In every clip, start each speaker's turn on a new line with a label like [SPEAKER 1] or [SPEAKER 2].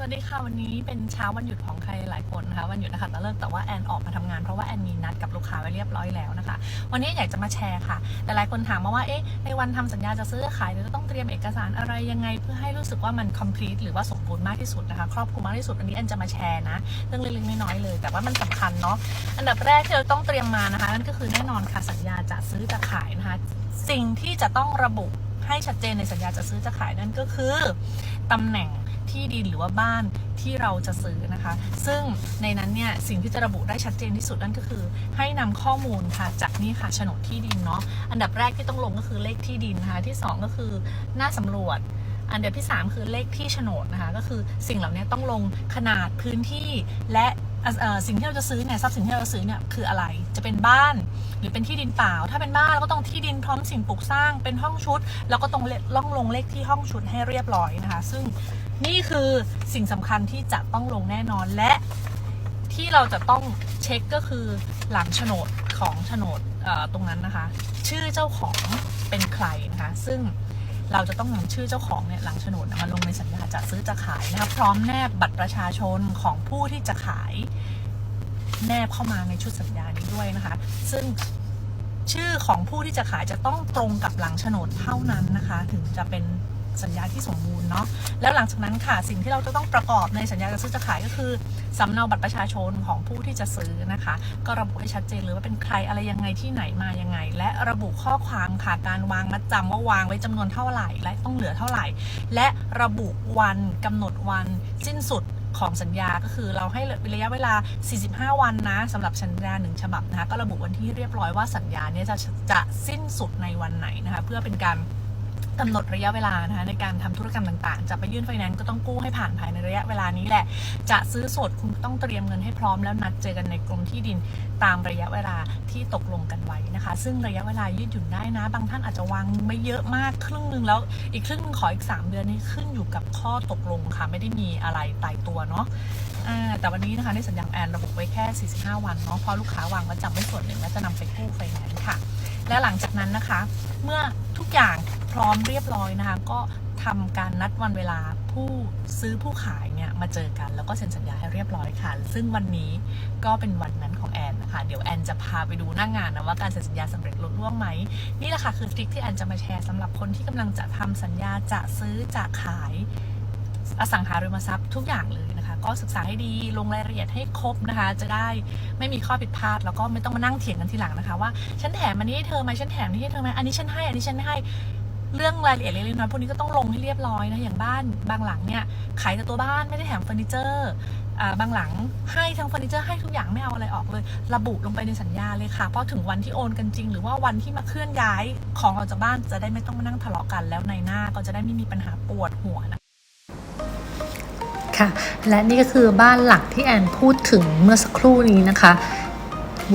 [SPEAKER 1] สวัสดีค่ะ วันนี้เป็นเช้าวันหยุดของใครหลายคนนะคะวันหยุดนะคะแต่เลิกแต่ว่าแอนออกมาทำงานเพราะว่าแอนมีนัดกับลูกค้าไว้เรียบร้อยแล้วนะคะ วันนี้อยากจะมาแชร์ค่ะแต่หลายคนถามมาว่าเอ๊ะในวันทำสัญญาจะซื้อขายเราจะต้องเตรียมเอกสารอะไรยังไง เพื่อให้รู้สึกว่ามัน complete หรือว่าสมบูรณ์มากที่สุดนะคะครอบคลุมมากที่สุดอันนี้แอนจะมาแชร์นะเรื่องเล็กๆน้อยๆเลย แต่ว่ามันสำคัญเนาะอันดับแรกที่เราต้องเตรียมมานะคะนั่นก็คือแน่นอนค่ะสัญญาจะซื้อจะขายนะคะสิ่งที่จะต้องระบุให้ชัดเจนในสัญญาจะซื้อจะขายนั่นก็คือตำแหน่ง ที่ดินหรือว่าบ้านที่เราจะซื้อนะคะ ซึ่งในนั้นเนี่ยสิ่งที่จะระบุได้ชัดเจนที่สุดนั่นก็คือ ให้นำข้อมูลค่ะจากนี่ค่ะโฉนดที่ดินเนาะอันดับแรกที่ต้องลงก็คือเลขที่ดินนะคะที่สองก็คือหน้าสำรวจอันดับที่ 3 คือเลขที่โฉนดนะคะ ก็คือสิ่งเหล่านี้ต้องลงขนาดพื้นที่และสิ่งที่เราจะซื้อเนี่ยทรัพย์สินที่เราจะซื้อเนี่ยคืออะไร จะเป็นบ้านหรือเป็นที่ดินเปล่า ถ้าเป็นบ้านเราก็ต้องที่ดินพร้อมสิ่งปลูกสร้างเป็นห้องชุด แล้วก็ต้องลล่องลงเลขที่ห้องชุดให้เรียบร้อยนะคะ ซึ่ง นี่คือสิ่งสำคัญที่จะต้องลงแน่นอนและที่เราจะต้องเช็คก็คือหลังโฉนดของโฉนดตรงนั้นนะคะ ชื่อเจ้าของเป็นใครนะคะ ซึ่งเราจะต้องนำชื่อเจ้าของเนี่ยหลังโฉนดมาลงในสัญญาจะซื้อจะขายนะคะพร้อมแนบบัตรประชาชนของผู้ที่จะขายแนบเข้ามาในชุดสัญญานี้ด้วยนะคะ ซึ่งชื่อของผู้ที่จะขายจะต้องตรงกับหลังโฉนดเท่านั้นนะคะ ถึงจะเป็น สัญญาที่สมบูรณ์เนาะแล้วหลังจากนั้นค่ะสิ่งที่เราจะต้องประกอบในสัญญาจะซื้อจะขายก็คือสำเนาบัตรประชาชนของผู้ที่จะซื้อนะคะ ก็ระบุให้ชัดเจนเลยว่าเป็นใครอะไรยังไงที่ไหนมายังไง และระบุข้อความค่ะการวางมัดจำว่าวางไว้จำนวนเท่าไหร่ และต้องเหลือเท่าไหร่ และระบุวันกำหนดวันสิ้นสุดของสัญญาก็คือเราให้ระยะเวลา 45 วันนะสำหรับสัญญาหนึ่งฉบับนะคะก็ระบุวันที่เรียบร้อยว่าสัญญาเนี้จะจะสิ้นสุดในวันไหนนะคะเพื่อเป็นการ กำหนดระยะเวลานะคะในการทำธุรกรรมต่างๆ จะไปยื่นไฟแนนซ์ก็ต้องกู้ให้ผ่านภายในระยะเวลานี้แหละ จะซื้อสดคุณต้องเตรียมเงินให้พร้อมแล้วนัดเจอกันในกรมที่ดินตามระยะเวลาที่ตกลงกันไว้นะคะ ซึ่งระยะเวลายืดหยุ่นได้นะ บางท่านอาจจะวางไม่เยอะมากครึ่งหนึ่งแล้วอีกครึ่งหนึงขออีก 3 เดือนนี่ขึ้นอยู่กับข้อตกลงค่ะ ไม่ได้มีอะไรตายตัวเนาะแต่วันนี้นะคะในสัญญาแอนระบุไว้แค่ 45 วันเนาะเพราะลูกค้าวางมาจำไว้ส่วนหนึ่งและจะนำไปกู้ไฟแนนซ์ค่ะ และหลังจากนั้นนะคะ เมื่อทุกอย่าง ร้อมเรียบร้อยนะคะ ก็ทำการนัดวันเวลาผู้ซื้อผู้ขายเนี่ยมาเจอกันแล้วก็เซ็นสัญญาให้เรียบร้อยค่ะ ซึ่งวันนี้ก็เป็นวันนั้นของแอนนะคะเดี๋ยวแอนจะพาไปดูหน้างงานนะว่าการเซ็นสัญญาสำเร็จลุล่วงไหมนี่แหละค่ะคือทริคที่แอนจะมาแชร์สำหรับคนที่กำลังจะทำสัญญาจะซื้อจะขายอสังหาริมทรัพย์ทุกอย่างเลยนะคะ ก็ศึกษาให้ดีลงรายละเอียดให้ครบนะคะ จะได้ไม่มีข้อผิดพลาดแล้วก็ไม่ต้องมานั่งเถียงกันทีหลังนะคะ ว่าฉันแถมอันนี้ให้เธอไหมฉันแถมนี่ให้เธอไหมอันนี้ฉันให้อันนี้ฉันไม่ให้ เรื่องรายละเอียดเล็กๆน้อยๆพวกนี้ก็ต้องลงให้เรียบร้อยนะอย่างบ้านบางหลังเนี่ยขายแต่ตัวบ้านไม่ได้แถมเฟอร์นิเจอร์บางหลังให้ทั้งเฟอร์นิเจอร์ให้ทุกอย่างไม่เอาอะไรออกเลย ระบุลงไปในสัญญาเลยค่ะเพราะถึงวันที่โอนกันจริง หรือว่าวันที่มาเคลื่อนย้ายของออกจากบ้านจะได้ไม่ต้องมานั่งทะเลาะกันแล้วในหน้าก็จะได้ไม่มีปัญหาปวดหัวนะ
[SPEAKER 2] ค่ะและนี่ก็คือบ้านหลักที่แอนพูดถึงเมื่อสักครู่นี้นะคะ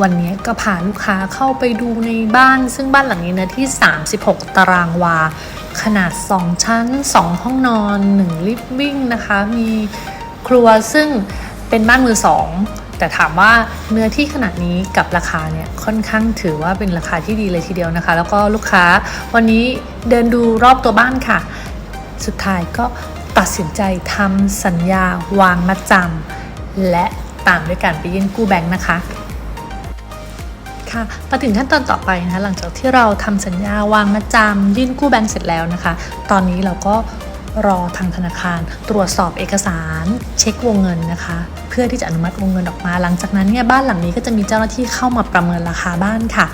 [SPEAKER 2] วันนี้ก็พาลูกค้าเข้าไปดูในบ้าน ซึ่งบ้านหลังนี้นะที่ 36 ตารางวา ขนาด 2 ชั้น 2 ห้องนอน 1 ลิฟวิ่งนะคะ มีครัวซึ่งเป็นบ้านมือสองแต่ถามว่าเนื้อที่ขนาดนี้กับราคาเนี่ยค่อนข้างถือว่าเป็นราคาที่ดีเลยทีเดียวนะคะ แล้วก็ลูกค้าวันนี้เดินดูรอบตัวบ้านค่ะ สุดท้ายก็ตัดสินใจทำสัญญาวางมัดจำและตามด้วยการไปยื่นกู้แบงค์นะคะ ค่ะมาถึงขั้นตอนต่อไปนะคะหลังจากที่เราทำสัญญาวางมัดจำยื่นกู้แบงค์เสร็จแล้วนะคะ ตอนนี้เราก็รอทางธนาคารตรวจสอบเอกสารเช็ควงเงินนะคะ เพื่อที่จะอนุมัติวงเงินออกมา หลังจากนั้นเนี่ยบ้านหลังนี้ก็จะมีเจ้าหน้าที่เข้ามาประเมินราคาบ้านค่ะ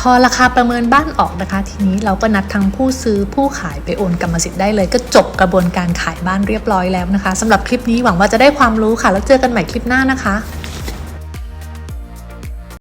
[SPEAKER 2] พอราคาประเมินบ้านออกนะคะ ทีนี้เราก็นัดทั้งผู้ซื้อผู้ขายไปโอนกรรมสิทธิ์ได้เลย ก็จบกระบวนการขายบ้านเรียบร้อยแล้วนะคะสำหรับคลิปนี้หวังว่าจะได้ความรู้ค่ะ แล้วเจอกันใหม่คลิปหน้านะคะ